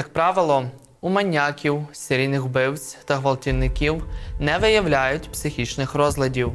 Як правило, у маньяків, серійних вбивць та гвалтівників не виявляють психічних розладів.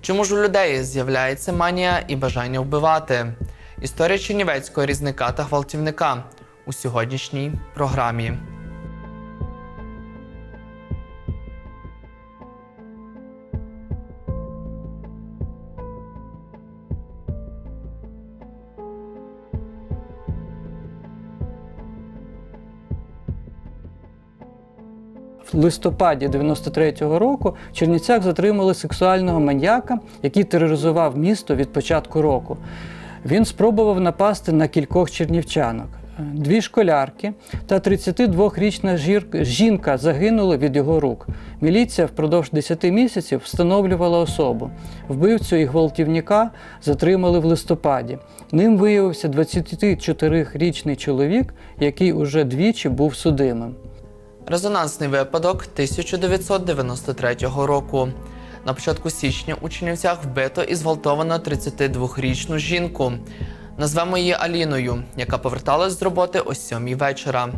Чому ж у людей з'являється манія і бажання вбивати? Історія чернівецького різника та гвалтівника у сьогоднішній програмі. Листопаді 93-го року в Чернівцях затримали сексуального маньяка, який тероризував місто від початку року. Він спробував напасти на кількох чернівчанок. Дві школярки та 32-річна жінка загинули від його рук. Міліція впродовж 10 місяців встановлювала особу. Вбивцю і гвалтівника затримали в листопаді. Ним виявився 24-річний чоловік, який уже двічі був судимим. Резонансний випадок 1993 року. На початку січня у Чернівцях вбито і зґвалтовано 32-річну жінку. Назвемо її Аліною, яка поверталась з роботи о 7 вечора.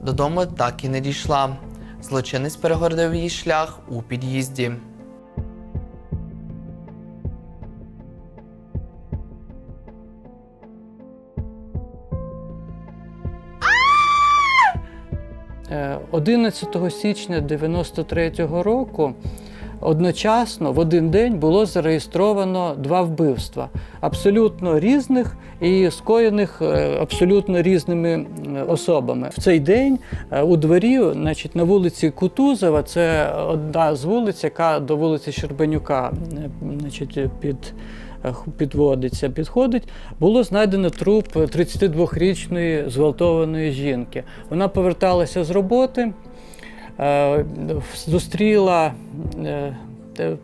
Додому так і не дійшла. Злочинець перегородив її шлях у під'їзді. 11 січня 93-го року одночасно в один день було зареєстровано два вбивства, абсолютно різних і скоєних е, абсолютно різними особами. В цей день е, у дворі, значить, на вулиці Кутузова, це одна з вулиць, яка до вулиці Щербанюка е, значить, під підводиться, підходить, було знайдено труп 32-річної зґвалтованої жінки. Вона поверталася з роботи, е, зустріла. е,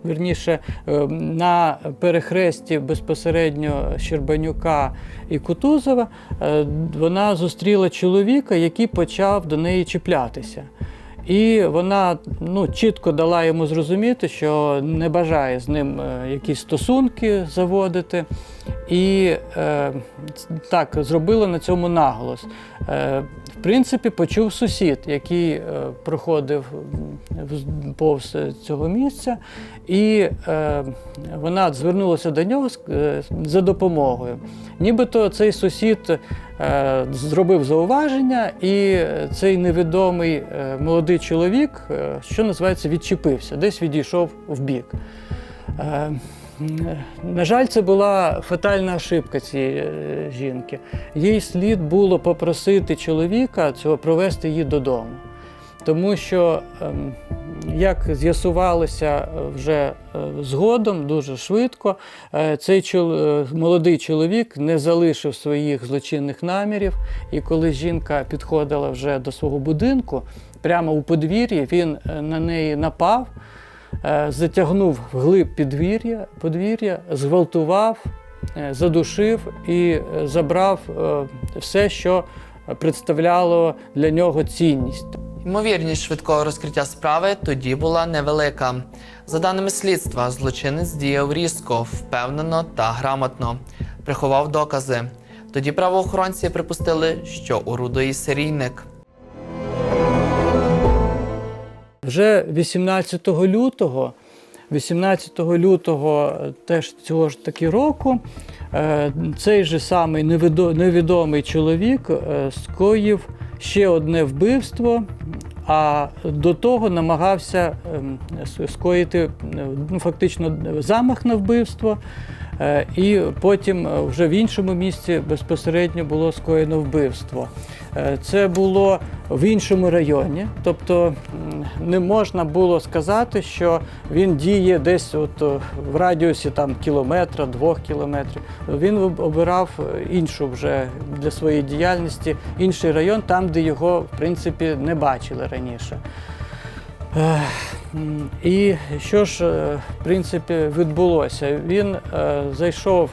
Вірніше, е, на перехресті безпосередньо Щербанюка і Кутузова вона зустріла чоловіка, який почав до неї чіплятися. І вона ну, чітко дала йому зрозуміти, що не бажає з ним е, якісь стосунки заводити. І е, так зробила на цьому наголос. Е, в принципі, почув сусід, який е, проходив повз цього місця, і е, вона звернулася до нього е, за допомогою. Нібито цей сусід е, зробив зауваження, і цей невідомий е, молодий чоловік, е, що називається, відчепився, десь відійшов вбік. Е, м, На жаль, це була фатальна ошибка цієї е, жінки. Їй слід було попросити чоловіка цього провести її додому. Тому що, ем, як з'ясувалося е, вже е, згодом, дуже швидко, цей молодий чоловік не залишив своїх злочинних намірів, і коли жінка підходила вже до свого будинку, прямо у подвір'ї він на неї напав, затягнув вглиб підвір'я, подвір'я, зґвалтував, е, задушив і е, забрав е, все, що представляло для нього цінність. Ймовірність швидкого розкриття справи тоді була невелика. За даними слідства, злочинець діяв різко, впевнено та грамотно, приховав докази. Тоді правоохоронці припустили, що орудує серійник. Вже 18 лютого, 18 лютого е, теж цього ж таки року, е, цей же самий невідомий чоловік е, скоїв ще одне вбивство, а до того намагався ем, скоїти ну, фактично замах на вбивство. Е, І потім е, вже в іншому місці безпосередньо було скоєно вбивство. Е, Це було в іншому районі, тобто не можна було сказати, що він діє десь от в радіусі там кілометра, двох кілометрів. Він обирав іншу вже для своєї діяльності, інший район, там, де його в принципі не бачили раніше. І що ж, е, в принципі, відбулося? Він е, зайшов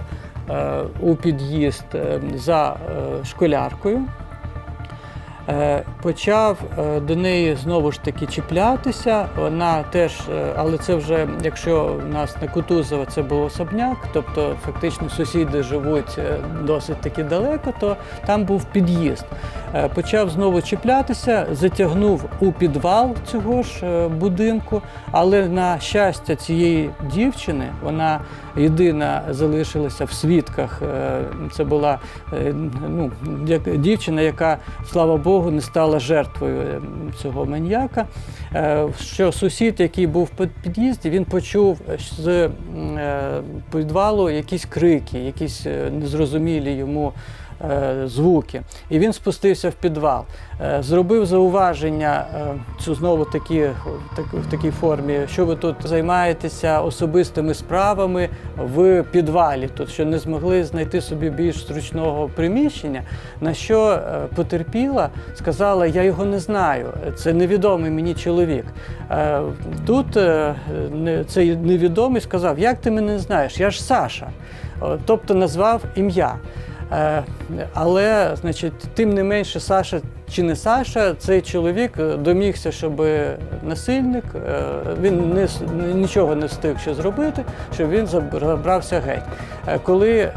е, у під'їзд за школяркою. Е, Почав е, до неї знову ж таки чіплятися. Вона теж, е, але це вже, якщо у нас на Кутузова це був особняк, тобто фактично сусіди живуть досить таки далеко, то там був під'їзд. Почав знову чіплятися, затягнув у підвал цього ж будинку, але на щастя цієї дівчини, вона єдина залишилася в свідках. Е, Це була е, ну, дівчина, яка, слава Богу, не стала жертвою е, цього маньяка. Що сусід, який був в під- під'їзді, він почув з підвалу якісь крики, якісь незрозумілі йому звуки. І він спустився в підвал. Е, Зробив зауваження е, цю знову такі, в такій формі, що ви тут займаєтеся особистими справами в підвалі, тут що не змогли знайти собі більш зручного приміщення. На що е, потерпіла, сказала: Я його не знаю, це невідомий мені чоловік. Е, Тут е, цей невідомий сказав: Як ти мене не знаєш? Я ж Саша. Тобто назвав ім'я. Е, Але, значить, тим не менше, Саша чи не Саша, цей чоловік е, домігся, щоб насильник е, він не, нічого не встиг ще зробити, щоб він забрався геть. Коли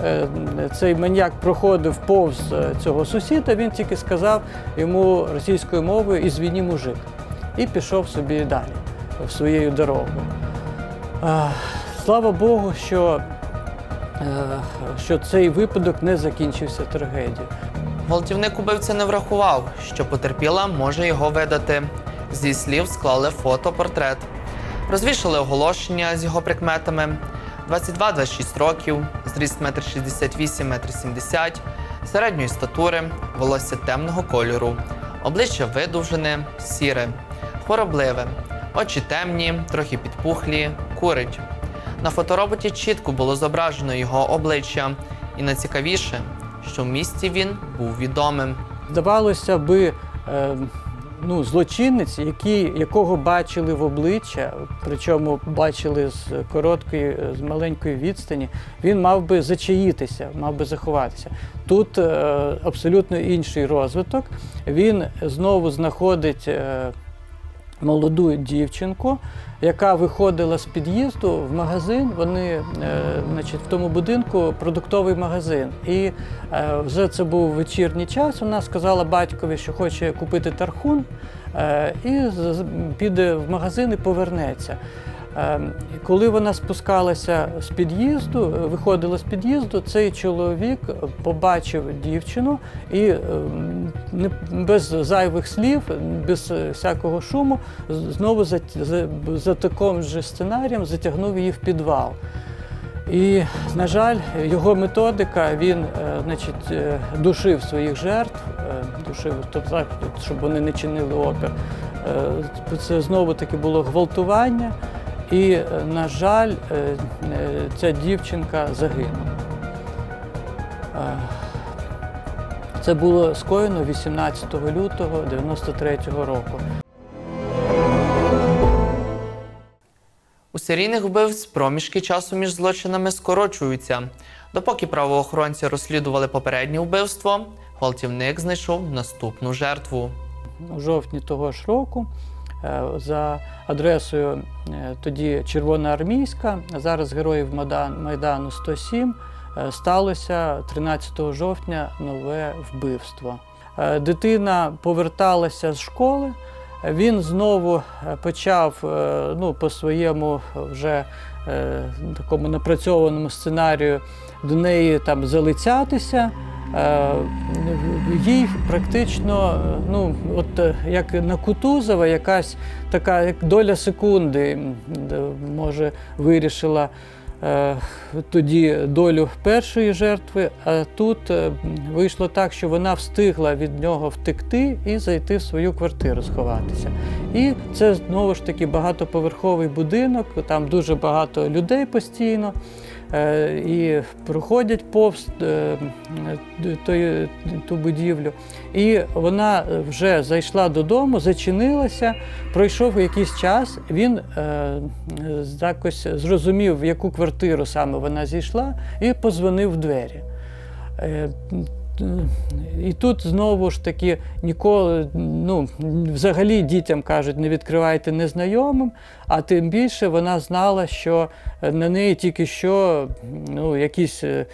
цей маньяк проходив повз цього сусіда, він тільки сказав йому російською мовою «Ізвіні, мужик і пішов собі далі в своєю дорогою. Слава Богу, що що цей випадок не закінчився трагедією. Гвалтівник убивця не врахував, що потерпіла може його видати. Зі слів склали фотопортрет. Розвішали оголошення з його прикметами: 22-26 років, зріст 1,68 м, 1,70 м, середньої статури, волосся темного кольору, обличчя видовжене, сіре, хворобливе, очі темні, трохи підпухлі, курить. На фотороботі чітко було зображено його обличчя, і найцікавіше, що в місті він був відомим. Здавалося би, е, ну, злочинець, який, якого бачили в обличчя, причому бачили з короткої, з маленької відстані, він мав би зачаїтися, мав би заховатися. Тут е, абсолютно інший розвиток. Він знову знаходить. Е, молоду дівчинку, яка виходила з під'їзду в магазин. Вони, е, значить, в тому будинку продуктовий магазин. І е, вже це був вечірній час. Вона сказала батькові, що хоче купити тархун, е, і піде в магазин і повернеться. Е, і Коли вона спускалася з під'їзду, е, виходила з під'їзду, цей чоловік побачив дівчину і е, без зайвих слів, без е, всякого шуму, знову за, за, за таким же сценарієм затягнув її в підвал. І, на жаль, його методика, він е, значить, душив своїх жертв, душив, тобто, щоб вони не чинили опір. Це знову таки було гвалтування. І, е, на жаль, е, е, ця дівчинка загинула. Це було скоєно 18 лютого 93-го року. У серійних вбивць проміжки часу між злочинами скорочуються. Допоки правоохоронці розслідували попереднє вбивство, гвалтівник знайшов наступну жертву. у жовтні того ж року за адресою е, тоді Червоноармійська, зараз Героїв Майдану 107, е, сталося 13 жовтня нове вбивство. Е, Дитина поверталася з школи. Він знову е, почав е, ну, по своєму вже е, такому напрацьованому сценарію до неї там залицятися. Е, Їй практично, е, ну, от е, як на Кутузова, якась така як доля секунди, може, вирішила тоді долю першої жертви, а тут вийшло так, що вона встигла від нього втекти і зайти в свою квартиру сховатися. І це знову ж таки багатоповерховий будинок, там дуже багато людей постійно. Е, І проходять повз е, ту будівлю. І вона вже зайшла додому, зачинилася, пройшов якийсь час, він е, якось зрозумів, в яку квартиру саме вона зійшла, і позвонив в двері. Е, І тут знову ж таки ніколи, ну, взагалі дітям кажуть, не відкривайте незнайомим, а тим більше вона знала, що на неї тільки що ну, якийсь е,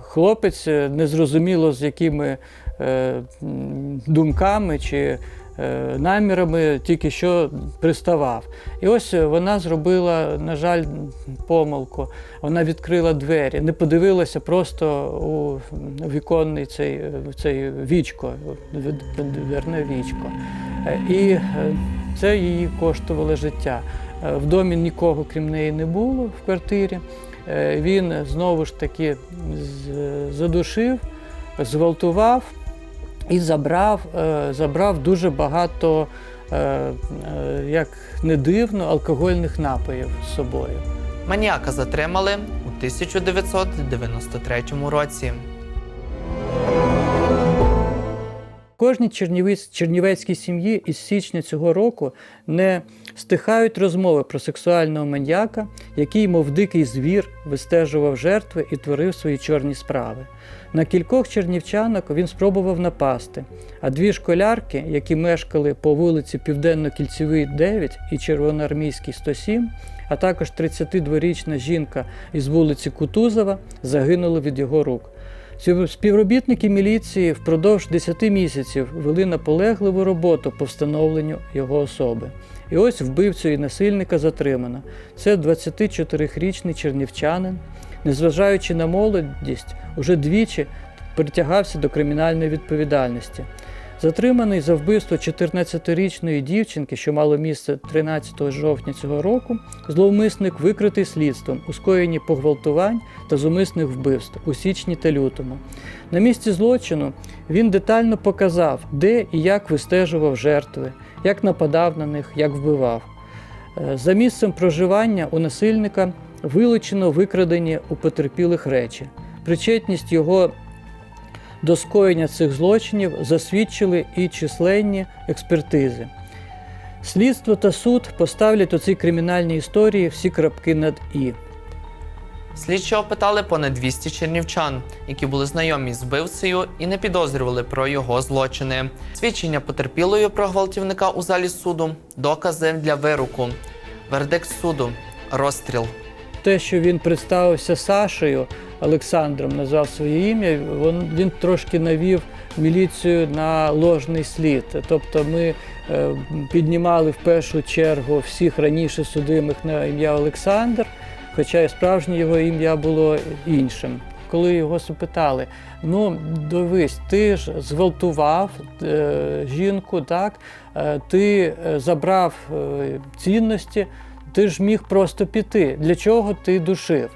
хлопець, е, незрозуміло з якими е, думками чи е, намірами тільки що приставав. І ось вона зробила, на жаль, помилку. Вона відкрила двері, не подивилася просто у віконний цей, цей вічко, дверне вічко. Е, І е, це їй коштувало життя. Е, В домі нікого крім неї не було в квартирі. Е, Він знову ж таки задушив, зґвалтував і забрав, е, забрав дуже багато, е, е, як не дивно, алкогольних напоїв з собою. Маніяка затримали у 1993 році. Кожній чернівець, чернівецькій сім'ї із січня цього року не стихають розмови про сексуального маньяка, який, мов дикий звір, вистежував жертви і творив свої чорні справи. На кількох чернівчанок він спробував напасти, а дві школярки, які мешкали по вулиці Південно-Кільцевій 9 і Червоноармійській 107, а також 32-річна жінка із вулиці Кутузова, загинули від його рук. Спів- Співробітники міліції впродовж 10 місяців вели наполегливу роботу по встановленню його особи. І ось вбивцю і насильника затримано. Це 24-річний чернівчанин, незважаючи на молодість, уже двічі притягався до кримінальної відповідальності. Затриманий за вбивство 14-річної дівчинки, що мало місце 13 жовтня цього року, зловмисник викритий слідством у скоєнні погвалтувань та зумисних вбивств у січні та лютому. На місці злочину він детально показав, де і як вистежував жертви, як нападав на них, як вбивав. Е, За місцем проживання у насильника вилучено викрадені у потерпілих речі. Причетність його до скоєння цих злочинів засвідчили і численні експертизи. Слідство та суд поставлять у цій кримінальній історії всі крапки над І. Слідчі опитали понад 200 чернівчан, які були знайомі з вбивцею і не підозрювали про його злочини. Свідчення потерпілої про гвалтівника у залі суду, докази для вироку, вердикт суду, розстріл. Те, що він представився Сашею Олександром, назвав своє ім'я, він, трошки навів міліцію на ложний слід. Тобто ми е, піднімали в першу чергу всіх раніше судимих на ім'я Олександр, хоча і справжнє його ім'я було іншим. Коли його запитали, ну дивись, ти ж зґвалтував е, жінку, так? Е, ти е, забрав е, цінності, ти ж міг просто піти. Для чого ти душив?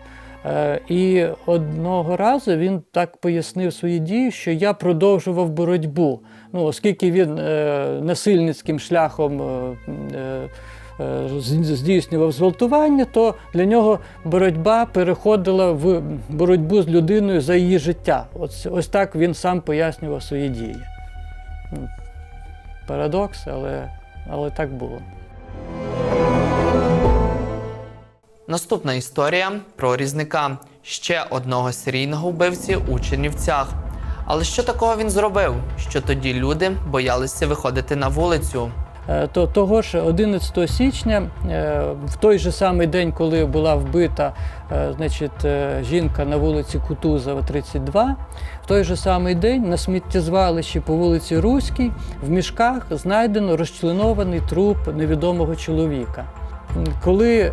Е, І одного разу він так пояснив свої дії, що я продовжував боротьбу. Ну, оскільки він е, насильницьким шляхом е, здійснював зґвалтування, то для нього боротьба переходила в боротьбу з людиною за її життя. Ось, ось так він сам пояснював свої дії. Парадокс, але, але так було. Наступна історія про різника ще одного серійного вбивці у Чернівцях. Але що такого він зробив, що тоді люди боялися виходити на вулицю? Е, То того ж 11 січня, е, в той же самий день, коли була вбита е, значить, жінка на вулиці Кутузова, 32, в той же самий день на сміттєзвалищі по вулиці Руській в мішках знайдено розчленований труп невідомого чоловіка. Коли е,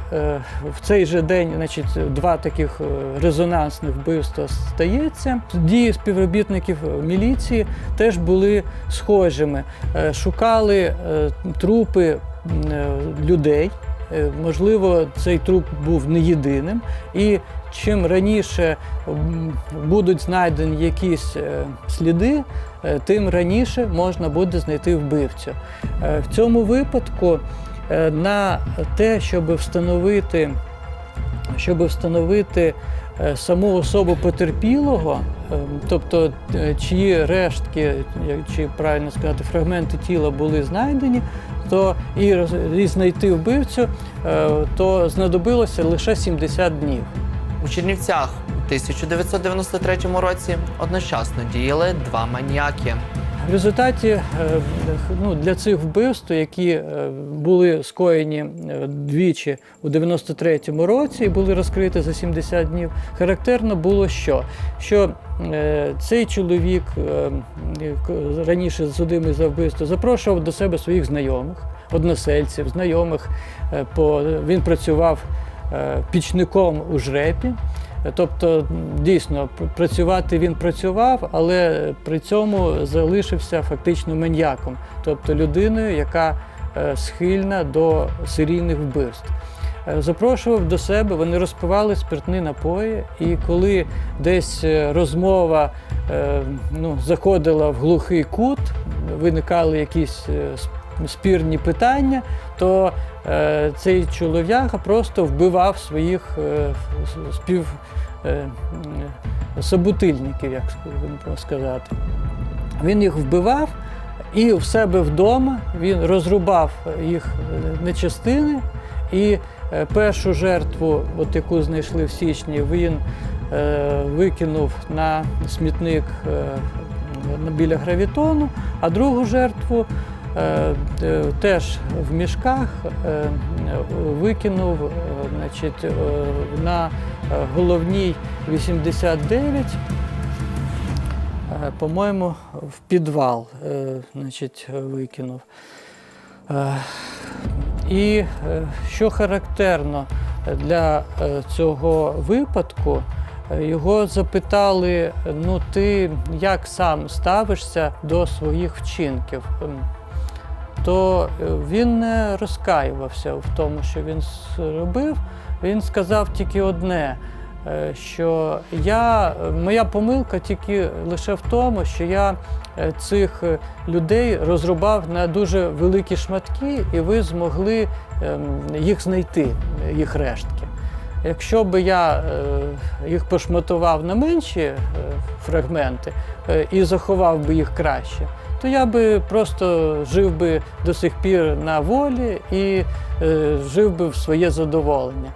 в цей же день значить, два таких е, резонансних вбивства стається, дії співробітників міліції теж були схожими. Е, Шукали трупи людей. Можливо, цей труп був не єдиним, і чим раніше будуть знайдені якісь сліди, тим раніше можна буде знайти вбивцю. В цьому випадку на те, щоб встановити, щоб встановити е, саму особу потерпілого, е, тобто е, чиї рештки, чи правильно сказати, фрагменти тіла були знайдені, то і, і знайти вбивцю, е, то знадобилося лише 70 днів. У Чернівцях у 1993 році одночасно діяли два маніяки. В результаті е, ну, для цих вбивств, які е, були скоєні е, двічі у 93-му році і були розкриті за 70 днів, характерно було що? Що цей чоловік, раніше судимий за вбивство, запрошував до себе своїх знайомих, односельців, знайомих. він працював пічником у жрепі. Тобто, дійсно, працювати він працював, але при цьому залишився фактично маньяком, тобто людиною, яка е, схильна до серійних вбивств. Е, Запрошував до себе, вони розпивали спиртні напої, і коли десь е, розмова е, ну, заходила в глухий кут, виникали якісь е, спірні питання, то е, цей чолов'яга просто вбивав своїх е, спів е, собутильників, як ск- сказати. Він їх вбивав і в себе вдома він розрубав їх е, на частини. І е, першу жертву, от яку знайшли в січні, він е, викинув на смітник е, біля гравітону, а другу жертву теж в мішках е, викинув е, значить, е, на е, головній 89, е, по-моєму, в підвал е, значить, викинув. Е, І е, що характерно для е, цього випадку, е, його запитали: ну ти як сам ставишся до своїх вчинків? То е, він не розкаювався в тому, що він зробив. Він сказав тільки одне, е, що я, моя помилка тільки лише в тому, що я е, цих людей розрубав на дуже великі шматки, і ви змогли ем, їх знайти, їх рештки. Якщо би я їх пошматував на менші фрагменти і заховав би їх краще, то я би просто жив би до сих пір на волі і е, жив би в своє задоволення.